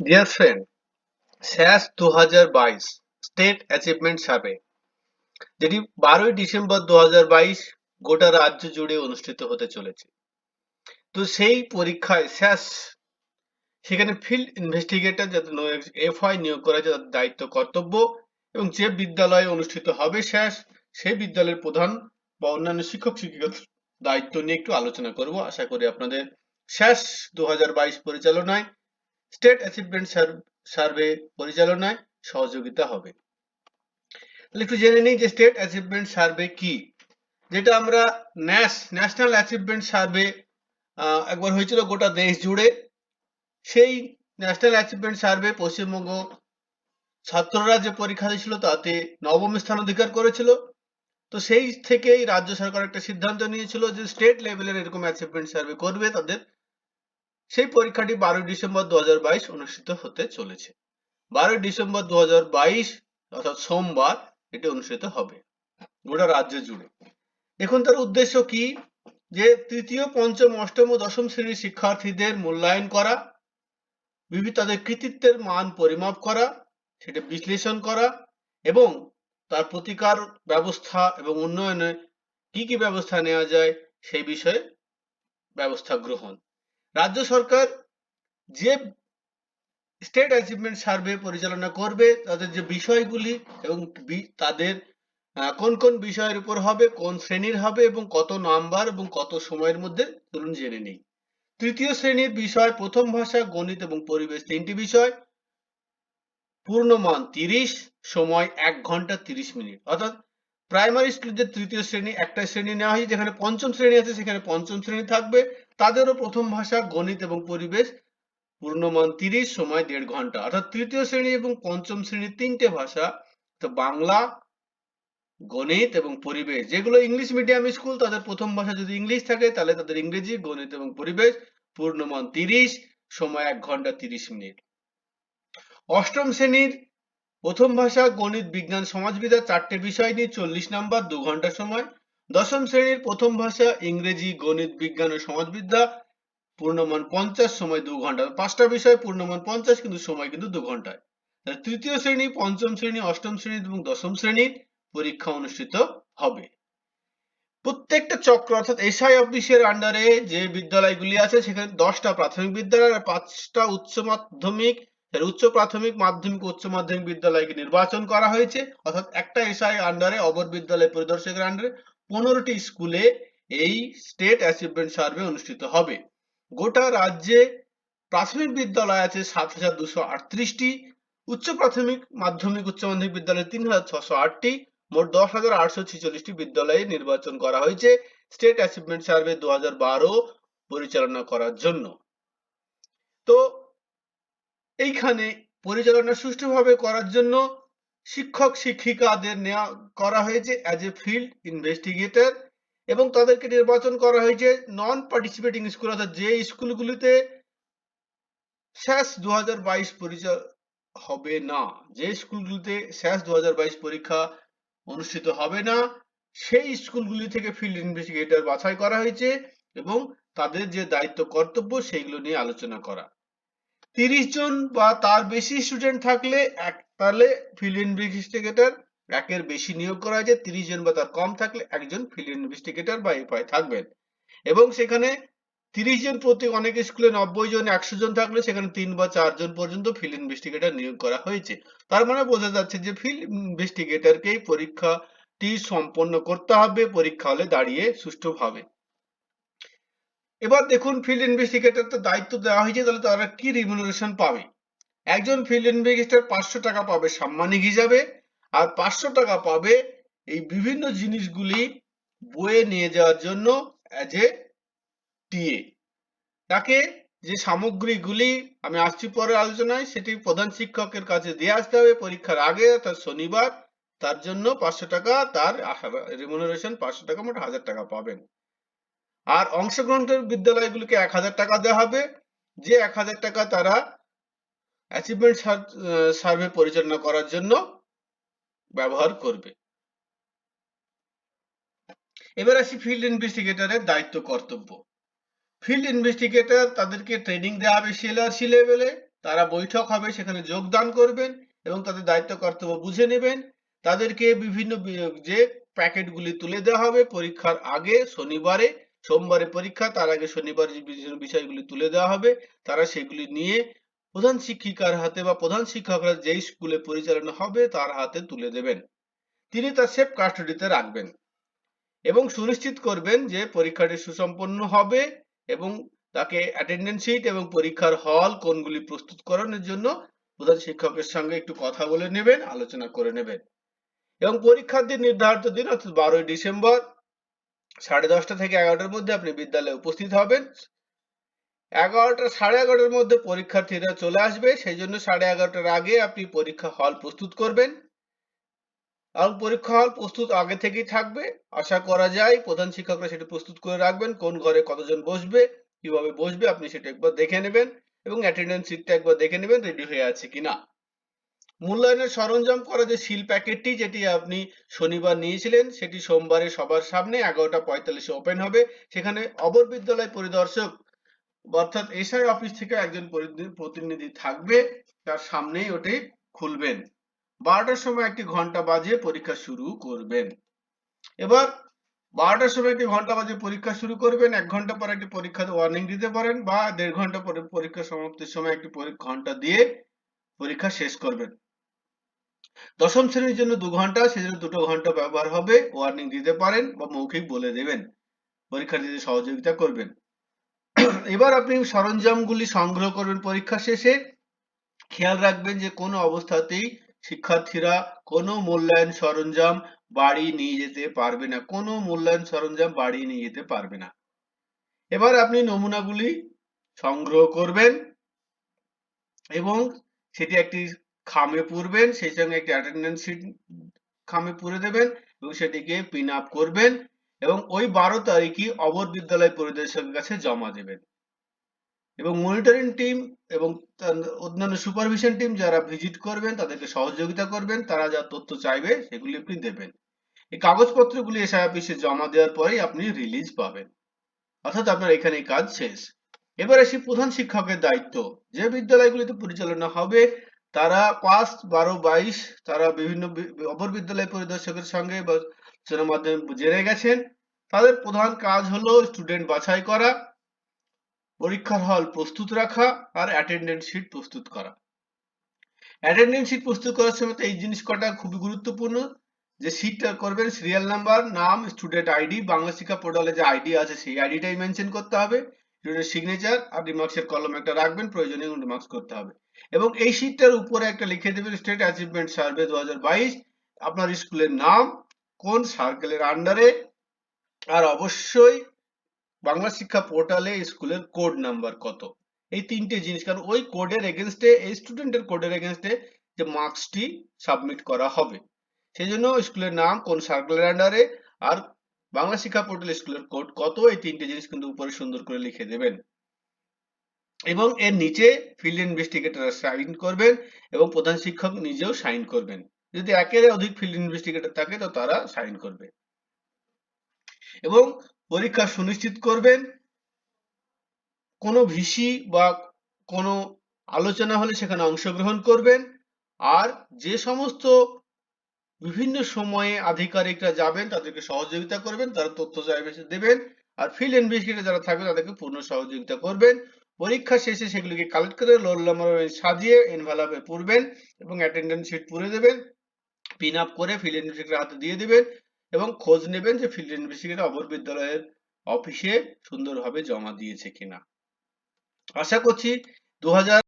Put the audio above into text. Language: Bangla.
ডিয়ার ফ্রেন্ড স্যাস দু বাইশ স্টেট অ্যাচিভমেন্ট সার্ভে যেটি বারোই ডিসেম্বর দু বাইশ গোটা রাজ্য জুড়ে অনুষ্ঠিত হতে চলেছে। তো সেই পরীক্ষায় স্যাস সেখানে ফিল্ড ইনভেস্টিগেটর যাতে এফআই নিয়োগ করা হয়েছে, তাদের দায়িত্ব, কর্তব্য এবং যে বিদ্যালয়ে অনুষ্ঠিত হবে স্যাস সেই বিদ্যালয়ের প্রধান বা অন্যান্য শিক্ষক শিক্ষিকার দায়িত্ব নিয়ে একটু আলোচনা করব। আশা করি আপনাদের স্যাস দু পরিচালনায় স্টেট অ্যাচিভমেন্ট সার্ভে পরিচালনায় সহযোগিতা হবে। তাহলে একটু জেনে নিই যে স্টেট অ্যাচিভমেন্ট সার্ভে কি? যেটা আমরা ন্যাশ ন্যাশনাল অ্যাচিভমেন্ট সার্ভে একবার হয়েছিল গোটা দেশ জুড়ে। সেই ন্যাশনাল অ্যাচিভমেন্ট সার্ভে পশ্চিমবঙ্গ ছাত্ররা যে পরীক্ষা দিয়েছিল তাতে নবম স্থান অধিকার করেছিল। তো সেই থেকেই রাজ্য সরকার একটা সিদ্ধান্ত নিয়েছিল যে স্টেট লেভেলের এরকম অ্যাচিভমেন্ট সার্ভে করবে তাদের। সেই পরীক্ষাটি বারোই ডিসেম্বর দু হাজার বাইশ অনুষ্ঠিত হতে চলেছে। বারোই ডিসেম্বর দু হাজার বাইশ, অর্থাৎ সোমবার, এটি অনুষ্ঠিত হবে গোটা রাজ্য জুড়ে। এখন তার উদ্দেশ্য কি? যে তৃতীয়, পঞ্চম, অষ্টম ও দশম শ্রেণির শিক্ষার্থীদের মূল্যায়ন করা বিভিন্ন তাদের কৃতিত্বের মান পরিমাপ করা, সেটা বিশ্লেষণ করা এবং তার প্রতিকার ব্যবস্থা এবং উন্নয়নে কি কি ব্যবস্থা নেওয়া যায় সেই বিষয়ে ব্যবস্থা গ্রহণ। রাজ্য সরকার যে স্টেট অ্যাচিভমেন্ট সার্ভে পরিচালনা করবে, তাদের যে বিষয়গুলি এবং তাদের কোন কোন বিষয়ের উপর হবে, কোন শ্রেণির হবে এবং কত নাম্বার এবং কত সময়ের মধ্যে চলুন জেনে নেই। তৃতীয় শ্রেণির বিষয়, প্রথম ভাষা, গণিত এবং পরিবেশ তিনটি বিষয়। পূর্ণমান তিরিশ, সময় এক ঘণ্টা তিরিশ মিনিট। অর্থাৎ প্রাইমারি স্কুলের যে তৃতীয় শ্রেণি, একটা শ্রেণি নেওয়া হয়েছে যেখানে পঞ্চম শ্রেণি আছে, সেখানে পঞ্চম শ্রেণি থাকবে। তাদেরও প্রথম ভাষা গণিত এবং পরিবেশ পূর্ণমান তিরিশ সময় দেড় ঘণ্টা। অর্থাৎ তৃতীয় শ্রেণি এবং পঞ্চম শ্রেণির তিনটে ভাষা, তো বাংলা, গণিত এবং পরিবেশ। যেগুলো ইংলিশ মিডিয়াম স্কুল, তাদের প্রথম ভাষা যদি ইংলিশ থাকে, তাহলে তাদের ইংরেজি, গণিত এবং পরিবেশ পূর্ণমান তিরিশ সময় এক ঘণ্টা তিরিশ মিনিট। অষ্টম শ্রেণির প্রথম ভাষা গণিত, বিজ্ঞান, সমাজবিদ্যা চারটে বিষয় নিয়ে চল্লিশ নাম্বার, দু ঘণ্টা সময়। দশম শ্রেণির প্রথম ভাষা ইংরেজি, গণিত, বিজ্ঞান ও সমাজবিদ্যা। পূর্ণমান পঞ্চাশ, সময় দু ঘণ্টা। পাঁচটা বিষয়, পূর্ণমান পঞ্চাশ, কিন্তু সময় কিন্তু দু ঘন্টায়। তৃতীয় শ্রেণি, পঞ্চম শ্রেণি, অষ্টম শ্রেণি এবং দশম শ্রেণির পরীক্ষা অনুষ্ঠিত হবে। প্রত্যেকটা চক্র, অর্থাৎ এসআই অফিসের আন্ডারে যে বিদ্যালয়গুলি আছে, সেখানে দশটা প্রাথমিক বিদ্যালয় আর পাঁচটা উচ্চ মাধ্যমিক। উচ্চ প্রাথমিক, মাধ্যমিক, উচ্চ মাধ্যমিক বিদ্যালয়কে নির্বাচন করা হয়েছে। অর্থাৎ একটা এসআই আন্ডারে অবর বিদ্যালয় পরিদর্শকের আন্ডারে পনেরোটি স্কুলে এই স্টেট অ্যাচিভমেন্ট সার্ভে অনুষ্ঠিত হবে। গোটা রাজ্যে প্রাথমিক বিদ্যালয় আছে সাত হাজার দুশো আটত্রিশটি, উচ্চ প্রাথমিক, মাধ্যমিক, উচ্চ মাধ্যমিক বিদ্যালয় তিন হাজার ছশো আটটি, মোট দশ হাজার আটশো ছিচল্লিশটি বিদ্যালয়ে নির্বাচন করা হয়েছে স্টেট অ্যাচিভমেন্ট সার্ভে দু হাজার বারো পরিচালনা করার জন্য। তো এইখানে পরিচালনা সুষ্ঠুভাবে করার জন্য শিক্ষক শিক্ষিকাদের নেওয়া করা হয়েছে অ্যাজ এ ফিল্ড ইনভেস্টিগেটর এবং তাদেরকে নির্বাচন করা হয়েছে নন পার্টিসিপেটিং স্কুল অর্থাৎ যে স্কুলগুলিতে শেষ দু হাজার হবে না, যে স্কুলগুলিতে শেষ দু পরীক্ষা অনুষ্ঠিত হবে না, সেই স্কুলগুলি থেকে ফিল্ড ইনভেস্টিগেটর বাছাই করা হয়েছে এবং তাদের যে দায়িত্ব কর্তব্য সেইগুলো নিয়ে আলোচনা করা। তিরিশ জন বা তার বেশি স্টুডেন্ট থাকলে এক, তাহলে ফিল্ড ইনভেস্টিগেটর একের বেশি নিয়োগ করা হয়েছে। তিরিশ জন বা তার কম থাকলে একজন ফিল্ড ইনভেস্টিগেটর বা এফআই থাকবেন। এবং সেখানে তিরিশ জন প্রতি অনেক স্কুলে নব্বই জন, একশো জন থাকলে সেখানে তিন বা চারজন পর্যন্ত ফিল্ড ইনভেস্টিগেটর নিয়োগ করা হয়েছে। তার মানে বোঝা যাচ্ছে যে ফিল্ড ইনভেস্টিগেটরকেই পরীক্ষাটি সম্পন্ন করতে হবে, পরীক্ষা হলে দাঁড়িয়ে সুষ্ঠুভাবে। এবার দেখুন ফিল্ড ইনভেস্টিগেটর তো দায়িত্ব দেওয়া হয়েছে, তাহলে তারা কি রিমুনারেশন পাবে? একজন ফিল্ড ইনভেস্টিগেটর পাঁচশো টাকা পাবে সাম্মানিক হিসাবে, আর পাঁচশো টাকা পাবে এই বিভিন্ন জিনিসগুলি বয়ে নিয়ে যাওয়ার জন্য অ্যাজ এ টিএ তাকে যে সামগ্রীগুলি আমি আসছি পরে আলোচনায়, সেটি প্রধান শিক্ষকের কাছে দিয়ে আসতে হবে, পরীক্ষার আগে তার শনিবার, তার জন্য পাঁচশো টাকা, তার রিমুনারেশন পাঁচশো টাকা মোট হাজার টাকা পাবেন। আর অংশগ্রহণের বিদ্যালয়গুলিকে এক হাজার টাকা দেওয়া হবে। যে এক হাজার টাকা তারা অ্যাচিভমেন্ট সার্ভে পরিচালনা করার জন্য ব্যবহার করবে। এবার আসি ফিল্ড ইনভেস্টিগেটরের দায়িত্ব কর্তব্য। ফিল্ড ইনভেস্টিগেটর তাদেরকে ট্রেনিং দেওয়া হবে সিএলআরসি লেভেলে তারা বৈঠক হবে, সেখানে যোগদান করবেন এবং তাদের দায়িত্ব কর্তব্য বুঝে নেবেন। তাদেরকে বিভিন্ন যে প্যাকেটগুলি তুলে দেওয়া হবে পরীক্ষার আগে শনিবারে সোমবারে পরীক্ষা, তার আগে শনিবার বিষয়গুলি তুলে দেওয়া হবে, তারা সেগুলি নিয়ে প্রধান শিক্ষিকার হাতে বা প্রধান শিক্ষকরা যেই স্কুলে পরিচালনা হবে, তার হাতে তুলে দেবেন। তিনি তার সেফ কাস্টডিতে রাখবেন এবং সুনিশ্চিত করবেন যে পরীক্ষাটি সুসম্পন্ন হবে এবং তাকে অ্যাটেন্ডেন্স শিট এবং পরীক্ষার হল কোনগুলি প্রস্তুত করানোর জন্য প্রধান শিক্ষকের সঙ্গে একটু কথা বলে নেবেন, আলোচনা করে নেবেন এবং পরীক্ষার দিন নির্ধারিত দিন, অর্থাৎ বারোই ডিসেম্বর সাড়ে দশটা থেকে এগারোটার মধ্যে আপনি বিদ্যালয়ে উপস্থিত হবেন। এগারোটা, সাড়ে এগারোটার মধ্যে পরীক্ষার্থীরা চলে আসবে। সেই জন্য সাড়ে এগারোটার আগে আপনি পরীক্ষা হল প্রস্তুত করবেন। এবং পরীক্ষা হল প্রস্তুত আগে থেকেই থাকবে। আশা করা যায় প্রধান শিক্ষকরা সেটা প্রস্তুত করে রাখবেন, কোন ঘরে কতজন বসবে, কীভাবে বসবে, আপনি সেটা একবার দেখে নেবেন এবং অ্যাটেন্ডেন্স শিটটা একবার দেখে নেবেন রেডি হয়ে আছে কিনা। মূল্যায়নের সরঞ্জাম করা যে সিল প্যাকেটটি যেটি আপনি শনিবার নিয়েছিলেন, সেটি সোমবারে সবার সামনে এগারোটা পঁয়তাল্লিশে ওপেন হবে। সেখানে অবর বিদ্যালয় পরিদর্শক অর্থাৎ এসআই অফিস থেকে একজন প্রতিনিধি থাকবে, তার সামনেই ওটি খুলবেন। বারোটার সময় একটি ঘণ্টা বাজে পরীক্ষা শুরু করবেন। এবার বারোটার সময় একটি ঘণ্টা বাজে পরীক্ষা শুরু করবেন। এক ঘণ্টা পর একটি পরীক্ষা ওয়ার্নিং দিতে পারেন বা দেড় ঘণ্টা পরে পরীক্ষা সমাপ্তির সময় একটি ঘণ্টা দিয়ে পরীক্ষা শেষ করবেন। দশম শ্রেণির জন্য দু ঘণ্টা, সেজন্য দুটো ঘণ্টা ব্যবহার হবে। ওয়ার্নিং দিতে পারেন বা মৌখিক বলে দেবেন। পরীক্ষার্থীদের সহযোগিতা করবেন। এবার আপনি সরঞ্জামগুলি সংগ্রহ করবেন পরীক্ষা শেষে। খেয়াল রাখবেন যে কোনো অবস্থাতেই শিক্ষার্থীরা কোনো মূল্যায়ন সরঞ্জাম বাড়ি নিয়ে যেতে পারবে না। কোনো মূল্যায়ন সরঞ্জাম বাড়ি নিয়ে যেতে পারবে না। এবার আপনি নমুনাগুলি সংগ্রহ করবেন এবং সেটি একটি খামে পুরবেন, সেই সঙ্গে একটি অ্যাটেন্ডেন্স শিট খামে পুরে দেবেন এবং সেটিকে পিন আপ করবেন এবং ওই বারো তারিখই অবর বিদ্যালয় পরিদর্শকের কাছে জমা দেবেন। এবং মনিটরিং টিম এবং অন্যান্য সুপারভিশন টিম যারা ভিজিট করবেন, তাদেরকে সহযোগিতা করবেন, তারা যা তথ্য চাইবে সেগুলি আপনি দেবেন। এই কাগজপত্রগুলি এসআই অফিসে জমা দেওয়ার পরেই আপনি রিলিজ পাবেন। অর্থাৎ আপনার এখানে কাজ শেষ। এবার আসি প্রধান শিক্ষকের দায়িত্ব। যে বিদ্যালয়গুলিতে পরিচালনা হবে তারা পাঁচ, বারো, বাইশ, তারা বিভিন্ন অপর বিদ্যালয় পরিদর্শকের সঙ্গে মাধ্যমে জেনে গেছেন। তাদের প্রধান কাজ হলো স্টুডেন্ট বাছাই করা, পরীক্ষার হল প্রস্তুত রাখা আর অ্যাটেন্ডেন্স শিট প্রস্তুত করা। অ্যাটেন্ডেন্স শিট প্রস্তুত করার সময় এই জিনিস কটা খুবই গুরুত্বপূর্ণ। যে শিটটা করবেন সিরিয়াল নাম্বার নাম স্টুডেন্ট আইডি বাংলা শিক্ষা পোর্টালে যে আইডি আছে, সেই আইডিটাই মেনশন করতে হবে। স্টুডেন্ট সিগনেচার আর রিমার্কসের কলম একটা রাখবেন, প্রয়োজনীয় রিমার্কস করতে হবে। এবং এই শিটটার উপরে একটা লিখে দেবেন স্টেট অ্যাচিভমেন্ট সার্ভে দু আপনার স্কুলের নাম, কোন সার্কেলের আন্ডারে আর অবশ্যই বাংলা শিক্ষা পোর্টালে স্কুলের কোড নাম্বার কত। এই তিনটে জিনিস, কারণ ওই কোডের এগেনস্টে এই স্টুডেন্টের কোডের এগেনস্টে যে মার্কসটি সাবমিট করা হবে। সেই জন্য স্কুলের নাম, কোন সার্কেলের আন্ডারে আর বাংলা শিক্ষা পোর্টাল স্কুলের কোড কত এই তিনটে জিনিস কিন্তু উপরে সুন্দর করে লিখে দেবেন। এবং এর নিচে ফিল্ড ইনভেস্টিগেটর সাইন করবেন এবং প্রধান শিক্ষক নিজেও সাইন করবেন। যদি একের অধিক ফিল্ড ইনভেস্টিগেটর থাকে, তো তারা সাইন করবে। এবং পরীক্ষা সুনিশ্চিত করবেন। কোনো ভিসি বা কোনো আলোচনা হলে সেখানে অংশগ্রহণ করবেন। আর যে সমস্ত বিভিন্ন সময়ে আধিকারিকরা যাবেন, তাদেরকে সহযোগিতা করবেন, তারা তথ্য চাইবে দেবেন, আর ফিল্ড ইনভেস্টিগেটর যারা থাকবে তাদেরকে পূর্ণ সহযোগিতা করবেন। পরীক্ষা শেষে সেগুলিকে কালেক্ট করে রোল নাম্বার সাজিয়ে এনভেলপে পুরবেন এবং অ্যাটেন্ডেন্স শিট পুরে দেবেন পিন আপ করে ফিল্ড ইনভেস্টিগেটর হাতে দিয়ে দেবেন এবং খোঁজ নেবেন যে ফিল্ড ইনভেস্টিগেটর অপর বিদ্যালয়ের অফিসে সুন্দরভাবে জমা দিয়েছে কিনা। আশা করছি দু হাজার